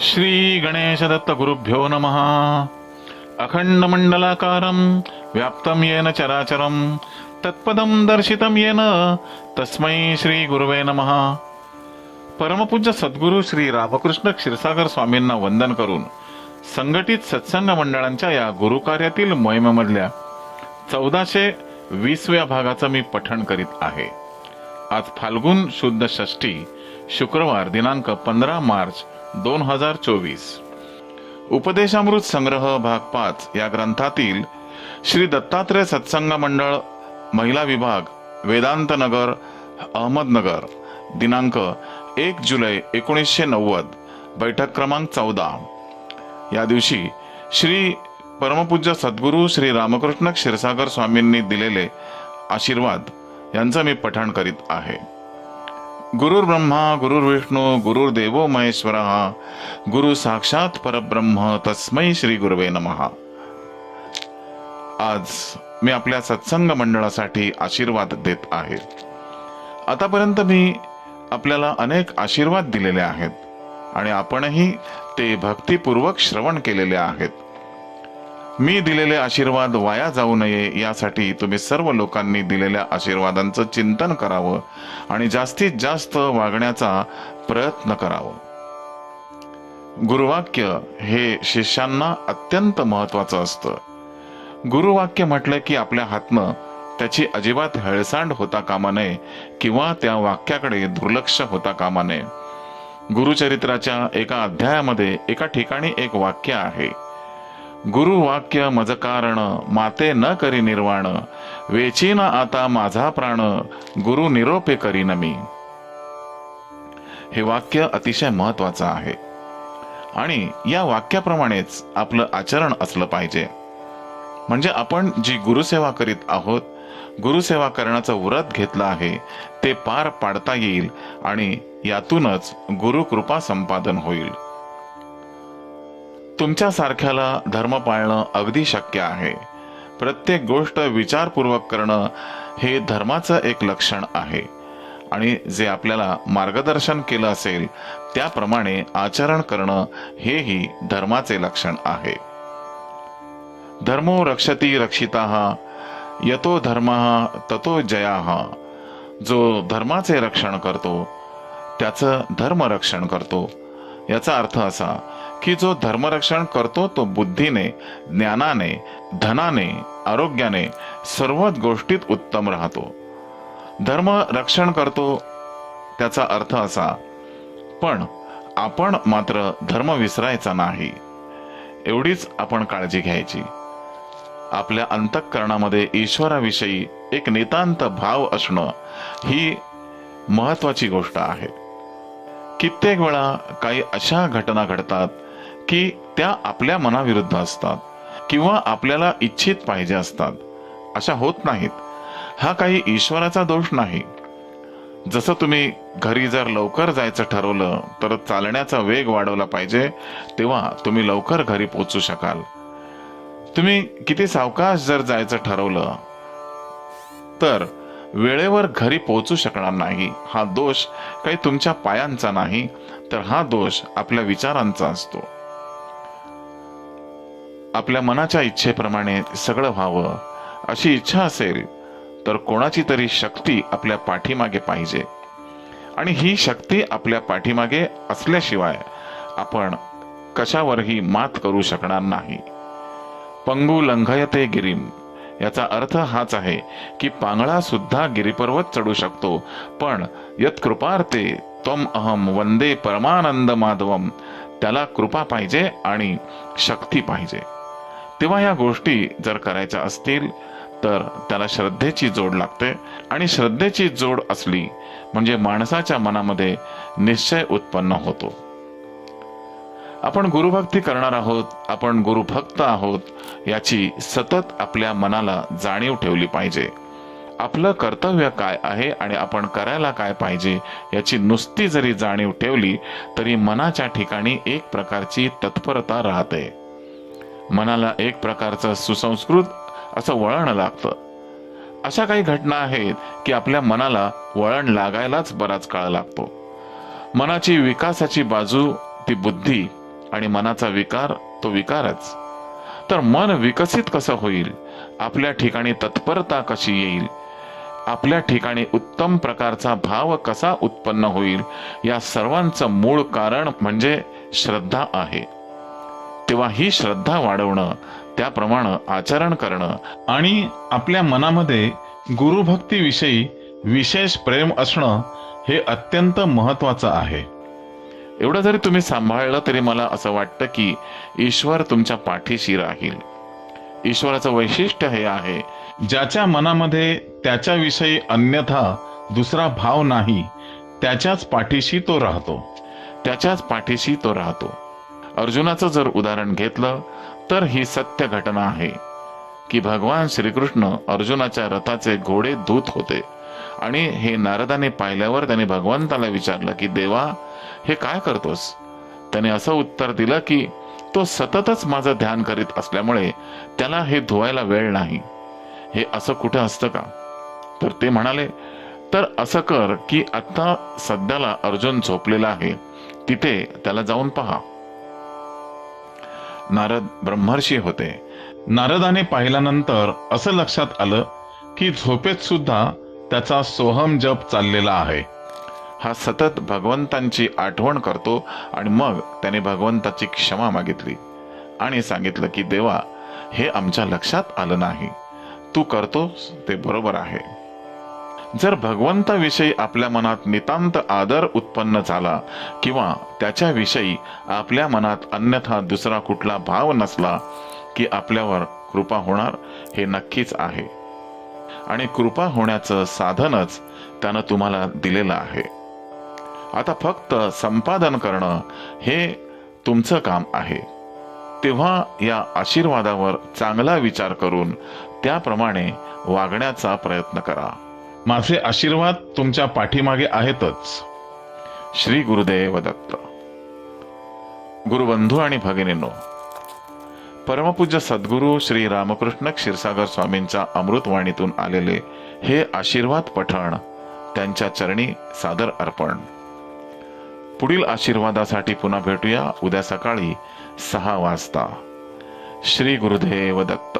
श्री गणेश दत्त गुरुभ्यो नमः। अखंड व्याप्तं येन चराचरं तत्पदं दर्शितं येन तस्मै श्री गुरुवे नमः। परमपूज्य सद्गुरू श्री रामकृष्ण क्षीरसागर स्वामींना वंदन करून संघटित सत्संग मंडळांच्या या गुरुकार्यातील मोहिमेमधल्या चौदाशे वीसव्या भागाचं मी पठण करीत आहे. आज फाल्गुन शुद्ध षष्टी शुक्रवार दिनांक पंधरा मार्च दोन हजार चोवीस. उपदेशामृत संग्रह भाग पाच या ग्रंथातील श्री दत्तात्रय सत्संग मंडळ महिला विभाग वेदांत नगर अहमदनगर दिनांक एक जुलै एकोणीसशे नव्वद बैठक क्रमांक चौदा. या दिवशी श्री परमपूज्य सद्गुरू श्री रामकृष्ण क्षीरसागर स्वामींनी दिलेले आशीर्वाद यांचं मी पठण करीत आहे. गुरुर् ब्रह्मा गुरुर्विष्णू गुरुर्देवो महेश्वर गुरु साक्षात परब्रह्म तस्मै श्री गुरुवे नमः. आज मी आपल्या सत्संग मंडळासाठी आशीर्वाद देत आहे. आतापर्यंत मी आपल्याला अनेक आशीर्वाद दिलेले आहेत आणि आपणही ते भक्तिपूर्वक श्रवण केलेले आहेत. मी दिलेले आशीर्वाद वाया जाऊ नये यासाठी तुम्ही सर्व लोकांनी दिलेल्या आशीर्वादांचं चिंतन करावं आणि जास्तीत जास्त वागण्याचा प्रयत्न करावं. गुरुवाक्य हे शिष्यांना अत्यंत महत्वाचं असतं. गुरुवाक्य म्हटलं की आपल्या हातनं त्याची अजिबात हेळसांड होता कामा नये किंवा त्या वाक्याकडे दुर्लक्ष होता कामा नये. गुरुचरित्राच्या एका अध्यायामध्ये एका ठिकाणी एक वाक्य आहे. गुरुवाक्य मज कारण माते न करी निर्वाण वेचीन आता माझा प्राण गुरु निरोपे करीन मी. हे वाक्य अतिशय महत्वाचं आहे. आणि या वाक्याप्रमाणेच आपलं आचरण असलं पाहिजे. म्हणजे आपण जी गुरुसेवा करीत आहोत गुरुसेवा करण्याचं व्रत घेतलं आहे ते पार पाडता येईल आणि यातूनच गुरुकृपा संपादन होईल. तुमच्या सारख्याला धर्म पाळणं अगदी शक्य आहे. प्रत्येक गोष्ट विचारपूर्वक करणं हे धर्माचं एक लक्षण आहे. आणि जे आपल्याला मार्गदर्शन केलं असेल त्याप्रमाणे आचरण करणं हेही धर्माचे लक्षण आहे. धर्मो रक्षती रक्षिता यतो धर्म ततो जया. जो धर्माचे रक्षण करतो त्याचं धर्मरक्षण करतो. याचा अर्थ असा की जो धर्मरक्षण करतो तो बुद्धीने ज्ञानाने धनाने आरोग्याने सर्वच गोष्टीत उत्तम राहतो. धर्म रक्षण करतो त्याचा अर्थ असा पण आपण मात्र धर्म विसरायचा नाही. एवढीच आपण काळजी घ्यायची. आपल्या अंतःकरणामध्ये ईश्वराविषयी एक नितांत भाव असणं ही महत्वाची गोष्ट आहे. कित्येक वेळा काही अशा घटना घडतात की त्या आपल्या मनाविरुद्ध असतात किंवा आपल्याला इच्छित पाहिजे असतात. अशा होत नाहीत. हा काही ईश्वराचा दोष नाही. जसं तुम्ही घरी जर लवकर जायचं ठरवलं तर चालण्याचा वेग वाढवला पाहिजे तेव्हा तुम्ही लवकर घरी पोचू शकाल. तुम्ही किती सावकाश जर जायचं ठरवलं तर वेळेवर घरी पोहोचू शकणार नाही. हा दोष काही तुमच्या पायांचा नाही तर हा दोष आपल्या विचारांचा असतो. आपल्या मनाच्या इच्छेप्रमाणे सगळं व्हावं अशी इच्छा असेल तर कोणाची तरी शक्ती आपल्या पाठीमागे पाहिजे. आणि ही शक्ती आपल्या पाठीमागे असल्याशिवाय आपण कशावरही मात करू शकणार नाही. पंगू लंघयते गिरीम. याचा अर्थ हाच आहे की पांगळा सुद्धा गिरीपर्वत चढू शकतो. पण यत कृपार्थे त्वम अहम वंदे परमानंद माधवम. त्याला कृपा पाहिजे आणि शक्ती पाहिजे. तेव्हा या गोष्टी जर करायच्या असतील तर त्याला श्रद्धेची जोड लागते. आणि श्रद्धेची जोड असली म्हणजे माणसाच्या मनामध्ये निश्चय उत्पन्न होतो. आपण गुरुभक्ती करणार आहोत आपण गुरुभक्त आहोत याची सतत आपल्या मनाला जाणीव ठेवली पाहिजे. आपलं कर्तव्य काय आहे आणि आपण करायला काय पाहिजे याची नुसती जरी जाणीव ठेवली तरी मनाच्या ठिकाणी एक प्रकारची तत्परता राहते. मनाला एक प्रकारचं सुसंस्कृत असं वळण लागतं. अशा काही घटना आहेत की आपल्या मनाला वळण लागायलाच बराच काळ लागतो. मनाची विकासाची बाजू ती बुद्धी आणि मनाचा विकार तो विकारच. तर मन विकसित कसं होईल? आपल्या ठिकाणी तत्परता कशी येईल? आपल्या ठिकाणी उत्तम प्रकारचा भाव कसा उत्पन्न होईल? या सर्वांचं मूळ कारण म्हणजे श्रद्धा आहे. तेव्हा ही श्रद्धा वाढवणं त्याप्रमाणे आचरण करणं आणि आपल्या मनामध्ये गुरुभक्तीविषयी विशेष प्रेम असणं हे अत्यंत महत्वाचं आहे. एवढं जरी तुम्ही सांभाळलं तरी मला असं वाटतं की ईश्वर तुमच्या पाठीशी राहील. ईश्वराचं वैशिष्ट्य हे आहे ज्याच्या मनामध्ये त्याच्याविषयी अन्यथा दुसरा भाव नाही त्याच्याच पाठीशी तो राहतो. त्याच्याच पाठीशी तो राहतो. अर्जुनाचं जर उदाहरण घेतलं तर ही सत्य घटना आहे की भगवान श्रीकृष्ण अर्जुनाच्या रथाचे घोडे धूत होते. आणि हे नारदाने पाहिल्यावर त्याने भगवंताला विचारलं की देवा हे काय करतोस? त्याने असं उत्तर दिलं की तो सततच माझं ध्यान करीत असल्यामुळे त्याला हे धुवायला वेळ नाही. हे असं कुठं असतं का? तर ते म्हणाले तर असं कर की आता सध्याला अर्जुन झोपलेला आहे. तिथे त्याला जाऊन पहा. नारद ब्रह्मर्षी होते. नारदाने पाहिल्यानंतर असं लक्षात आलं की झोपेत सुद्धा त्याचा सोहम जप चाललेला आहे. हा सतत भगवंतांची आठवण करतो आणि मग त्याने भगवंताची क्षमा मागितली आणि सांगितलं की देवा हे आमच्या लक्षात आलं नाही. तू करतोस ते बरोबर आहे. जर भगवंताविषयी आपल्या मनात नितांत आदर उत्पन्न झाला किंवा त्याच्याविषयी आपल्या मनात अन्यथा दुसरा कुठला भाव नसला की आपल्यावर कृपा होणार हे नक्कीच आहे. आणि कृपा होण्याचं साधनच त्यानं तुम्हाला दिलेलं आहे. आता फक्त संपादन करणं हे तुमचं काम आहे. तेव्हा या आशीर्वादावर चांगला विचार करून त्याप्रमाणे वागण्याचा प्रयत्न करा. माझे आशीर्वाद तुमच्या पाठीमागे आहेतच. श्री गुरुदेव दत्त. गुरुबंधू आणि भगिनींनो परमपूज्य सद्गुरू श्री रामकृष्ण क्षीरसागर स्वामींच्या अमृतवाणीतून आलेले हे आशीर्वाद पठण त्यांच्या चरणी सादर अर्पण. पुढील आशीर्वादासाठी पुन्हा भेटूया उद्या सकाळी सहा वाजता. श्री गुरुदेव दत्त.